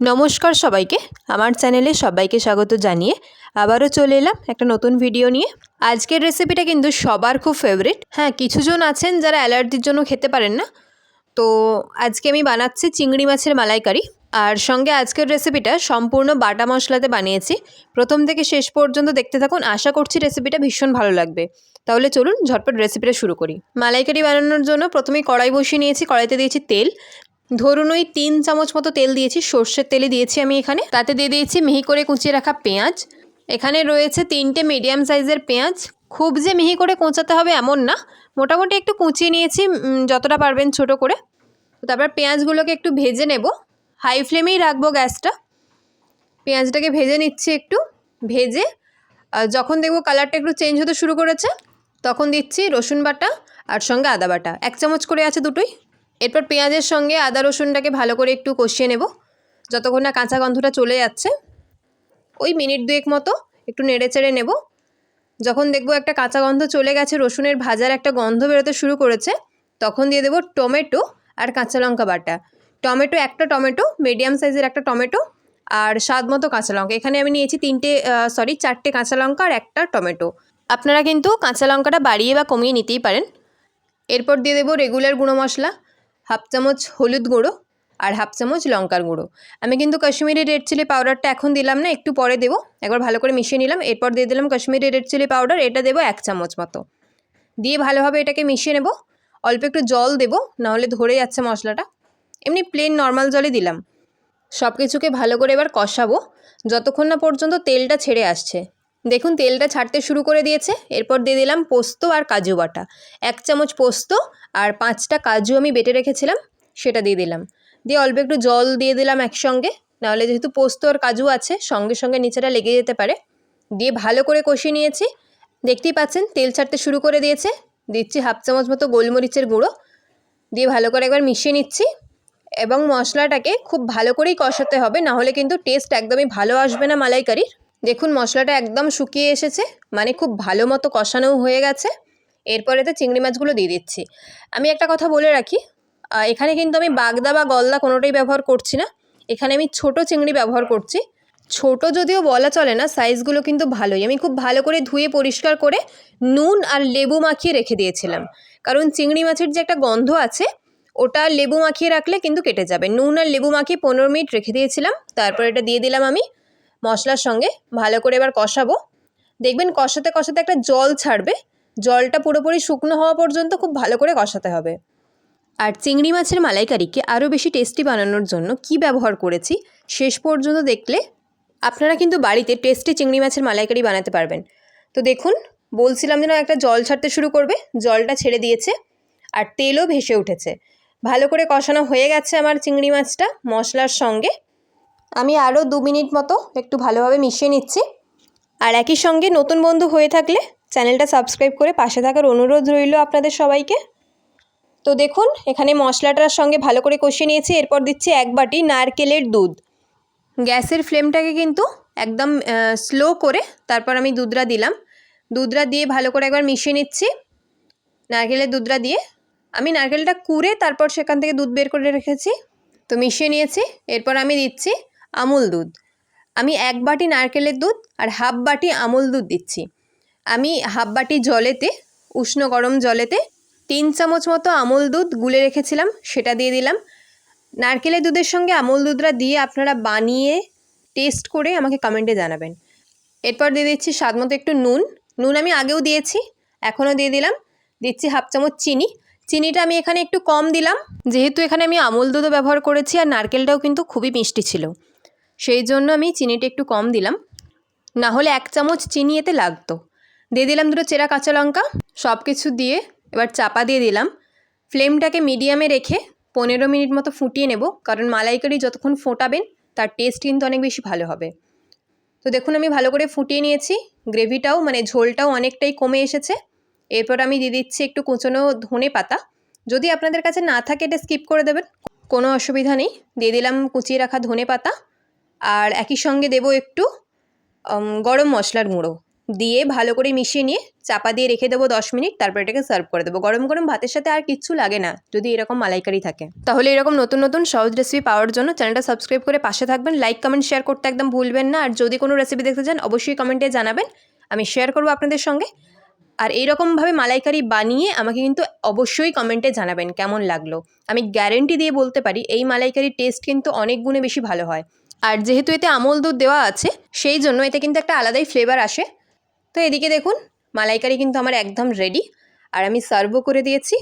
নমস্কার সবাইকে। আমার চ্যানেলে সবাইকে স্বাগত জানিয়ে আবারও চলে এলাম একটা নতুন ভিডিও নিয়ে। আজকের রেসিপিটা কিন্তু সবার খুব ফেভারিট হ্যাঁ কিছুজন আছেন যারা অ্যালার্জির জন্য খেতে পারেন না। তো আজকে আমি বানাচ্ছি চিংড়ি মাছের মালাইকারি। আর সঙ্গে আজকের রেসিপিটা সম্পূর্ণ বাটা মশলাতে বানিয়েছি। প্রথম থেকে শেষ পর্যন্ত দেখতে থাকুন। আশা করছি রেসিপিটা ভীষণ ভালো লাগবে। তাহলে চলুন ঝটপট রেসিপিটা শুরু করি। মালাইকারি বানানোর জন্য প্রথমেই কড়াই বসিয়ে নিয়েছি। কড়াইতে দিয়েছি তেল। ধরুন ওই তিন চামচ মতো তেল দিয়েছি, সর্ষের তেলে দিয়েছি আমি এখানে। তাতে দিয়ে দিয়েছি মিহি করে কুচিয়ে রাখা পেঁয়াজ। এখানে রয়েছে তিনটে মিডিয়াম সাইজের পেঁয়াজ। খুব যে মিহি করে কোঁচাতে হবে এমন না। মোটামুটি একটু কুচিয়ে নিয়েছি যতটা পারবেন ছোট করে। তারপর পেঁয়াজগুলোকে একটু ভেজে নেব। হাই ফ্লেমেই রাখব গ্যাসটা। পেঁয়াজটাকে ভেজে নিচ্ছি একটু। ভেজে যখন দেখব কালারটা একটু চেঞ্জ হতে শুরু করেছে, তখন দিচ্ছি রসুন বাটা আর সঙ্গে আদা বাটা। এক চামচ করে আছে দুটোই। এরপর পেঁয়াজের সঙ্গে আদা রসুনটাকে ভালো করে একটু কষিয়ে নেব। যতক্ষণ না কাঁচা গন্ধটা চলে যাচ্ছে, ওই মিনিট দুয়েক মতো একটু নেড়ে চেড়ে নেব। যখন দেখব একটা কাঁচা গন্ধ চলে গেছে, রসুনের ভাজার একটা গন্ধ বেরোতে শুরু করেছে, তখন দিয়ে দেবো টমেটো আর কাঁচা লঙ্কা বাটা। টমেটো একটা টমেটো, মিডিয়াম সাইজের একটা টমেটো আর স্বাদ মতো কাঁচা লঙ্কা। এখানে আমি নিয়েছি তিনটে সরি চারটে কাঁচা লঙ্কা আর একটা টমেটো। আপনারা কিন্তু কাঁচা লঙ্কাটা বাড়িয়ে বা কমিয়ে নিতেই পারেন। এরপর দিয়ে দেবো রেগুলার গুঁড়ো মশলা। হাফ চামচ হলুদ গুঁড়ো আর হাফ চামচ লঙ্কার গুঁড়ো। আমি কিন্তু কাশ্মীরি রেড চিলি পাউডারটা এখন দিলাম না, একটু পরে দেবো। একবার ভালো করে মিশিয়ে নিলাম, এরপর দিয়ে দিলাম কাশ্মীরি রেড চিলি পাউডার এটা দেবো এক চামচ মতো। দিয়ে ভালোভাবে এটাকে মিশিয়ে নেব, অল্প একটু জল দেবো, নাহলে ধরে যাচ্ছে মশলাটা। এমনি প্লেন নর্মাল জলই দিলাম। সব কিছুকে ভালো করে এবার কষাবো, যতক্ষণ না পর্যন্ত তেলটা ছেড়ে আসছে। দেখুন, তেলটা ছাড়তে শুরু করে দিয়েছে। এরপর দিয়ে দিলাম পোস্ত আর কাজু বাটা। এক চামচ পোস্ত আর পাঁচটা কাজু আমি বেটে রেখেছিলাম, সেটা দিয়ে দিলাম। দিয়ে অল্প একটু জল দিয়ে দিলাম একসঙ্গে, নাহলে যেহেতু পোস্ত আর কাজু আছে, সঙ্গে সঙ্গে নিচেটা লেগে যেতে পারে। দিয়ে ভালো করে কষিয়ে নিয়েছি। দেখতেই পাচ্ছেন, তেল ছাড়তে শুরু করে দিয়েছে। দিচ্ছি হাফ চামচ মতো গোলমরিচের গুঁড়ো। দিয়ে ভালো করে একবার মিশিয়ে নিচ্ছি। এবং মশলাটাকে খুব ভালো করেই কষাতে হবে না হলে কিন্তু টেস্ট একদমই ভালো আসবে না মালাইকারির। দেখুন, মশলাটা একদম শুকিয়ে এসেছে মানে খুব ভালো মতো কষানোও হয়ে গেছে। এরপরে তো চিংড়ি মাছগুলো দিয়ে দিচ্ছি। আমি একটা কথা বলে রাখি এখানে কিন্তু আমি বাগদা বা গলদা কোনোটাই ব্যবহার করছি না। এখানে আমি ছোট চিংড়ি ব্যবহার করছি। ছোট যদিও বলা চলে না, সাইজগুলো কিন্তু ভালোই। আমি খুব ভালো করে ধুয়ে পরিষ্কার করে নুন আর লেবু মাখিয়ে রেখে দিয়েছিলাম। কারণ চিংড়ি মাছের যে একটা গন্ধ আছে, ওটা লেবু মাখিয়ে রাখলে কিন্তু কেটে যাবে। নুন আর লেবু মাখিয়ে পনেরো মিনিট রেখে দিয়েছিলাম, তারপর এটা দিয়ে দিলাম আমি। মশলার সঙ্গে ভালো করে এবার কষাবো। দেখবেন কষাতে কষাতে একটা জল ছাড়বে। জলটা পুরোপুরি শুকনো হওয়া পর্যন্ত খুব ভালো করে কষাতে হবে। আর চিংড়ি মাছের মালাইকারিকে আরও বেশি টেস্টি বানানোর জন্য কি ব্যবহার করেছি, শেষ পর্যন্ত দেখলে আপনারা কিন্তু বাড়িতে টেস্টি চিংড়ি মাছের মালাইকারি বানাতে পারবেন। তো দেখুন, বলছিলাম যেন একটা জল ছাড়তে শুরু করবে, জলটা ছেড়ে দিয়েছে আর তেলও ভেসে উঠেছে। ভালো করে কষানো হয়ে গেছে আমার চিংড়ি মাছটা মশলার সঙ্গে। আমি আরও দু মিনিট মতো একটু ভালোভাবে মিশিয়ে নিচ্ছি। আর একই সঙ্গে নতুন বন্ধু হয়ে থাকলে চ্যানেলটা সাবস্ক্রাইব করে পাশে থাকার অনুরোধ রইল আপনাদের সবাইকে। তো দেখুন, এখানে মশলাটার সঙ্গে ভালো করে কষিয়ে নিয়েছি, এরপর দিচ্ছি এক বাটি নারকেলের দুধ। গ্যাসের ফ্লেমটাকে কিন্তু একদম স্লো করে তারপর আমি দুধরা দিলাম। দুধরা দিয়ে ভালো করে একবার মিশিয়ে নিচ্ছি। নারকেলের দুধটা দিয়ে আমি নারকেলটা কুড়ে তারপর সেখান থেকে দুধ বের করে রেখেছি। তো মিশিয়ে নিয়েছি, এরপর আমি দিচ্ছি আমুল দুধ। আমি এক বাটি নারকেলের দুধ আর হাফ বাটি আমুল দুধ দিচ্ছি। আমি হাফ বাটি জলেতে, উষ্ণ গরম জলেতে তিন চামচ মতো আমুল দুধ গুলে রেখেছিলাম, সেটা দিয়ে দিলাম। নারকেলের দুধের সঙ্গে আমুল দুধটা দিয়ে আপনারা বানিয়ে টেস্ট করে আমাকে কমেন্টে জানাবেন। এরপর দিয়ে দিচ্ছি স্বাদ মতো একটু নুন। নুন আমি আগেও দিয়েছি, এখনও দিয়ে দিলাম। দিচ্ছি হাফ চামচ চিনি। চিনিটা আমি এখানে একটু কম দিলাম, যেহেতু এখানে আমি আমুল দুধও ব্যবহার করেছি আর নারকেলটাও কিন্তু খুবই মিষ্টি ছিল। সেই জন্য আমি চিনিটা একটু কম দিলাম। না হলে এক চামচ চিনি এতে লাগতো। দিয়ে দিলাম দুটো চেরা কাঁচা লঙ্কা সব কিছু দিয়ে এবার চাপা দিয়ে দিলাম। ফ্লেমটাকে মিডিয়ামে রেখে পনেরো মিনিট মতো ফুটিয়ে নেব, কারণ মালাইকারি যতক্ষণ ফোটাবেন তার টেস্ট কিন্তু অনেক বেশি ভালো হবে। তো দেখুন, আমি ভালো করে ফুটিয়ে নিয়েছি। গ্রেভিটাও মানে ঝোলটাও অনেকটাই কমে এসেছে। এরপর আমি দিয়ে দিচ্ছি একটু কুচনো ধনে পাতা। যদি আপনাদের কাছে না থাকে, এটা স্কিপ করে দেবেন। কোনো অসুবিধা নেই। দিয়ে দিলাম কুচিয়ে রাখা ধনে পাতা। আর একই সঙ্গে দেবো একটু গরম মশলার গুঁড়ো। দিয়ে ভালো করে মিশিয়ে নিয়ে চাপা দিয়ে রেখে দেবো দশ মিনিট, তারপর এটাকে সার্ভ করে দেবো। গরম গরম ভাতের সাথে আর কিচ্ছু লাগে না, যদি এরকম মালাইকারি থাকে। তাহলে এরকম নতুন নতুন সহজ রেসিপি পাওয়ার জন্য চ্যানেলটা সাবস্ক্রাইব করে পাশে থাকবেন লাইক কমেন্ট শেয়ার করতে একদম ভুলবেন না। আর যদি কোনো রেসিপি দেখতে চান, অবশ্যই কমেন্টে জানাবেন, আমি শেয়ার করব আপনাদের সঙ্গে। আর এইরকমভাবে মালাইকারি বানিয়ে আমাকে কিন্তু অবশ্যই কমেন্টে জানাবেন, কেমন লাগল। আমি গ্যারেন্টি দিয়ে বলতে পারি, এই মালাইকারির টেস্ট কিন্তু অনেক গুণে বেশি ভালো হয়। আর যেহেতু এতে আমল দুধ দেওয়া আছে, সেই জন্য এতে কিন্তু একটা আলাদাই ফ্লেভার আসে। তো এদিকে দেখুন, মালাইকারি কিন্তু আমার একদম রেডি আর আমি সার্ভও করে দিয়েছি।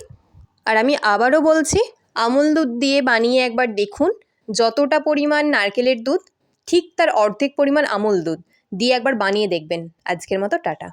আর আমি আবারও বলছি, আমল দুধ দিয়ে বানিয়ে একবার দেখুন, যতটা পরিমাণ নারকেলের দুধ, ঠিক তার অর্ধেক পরিমাণ আমল দুধ, দিয়ে একবার বানিয়ে দেখবেন। আজকের মতো টাটা।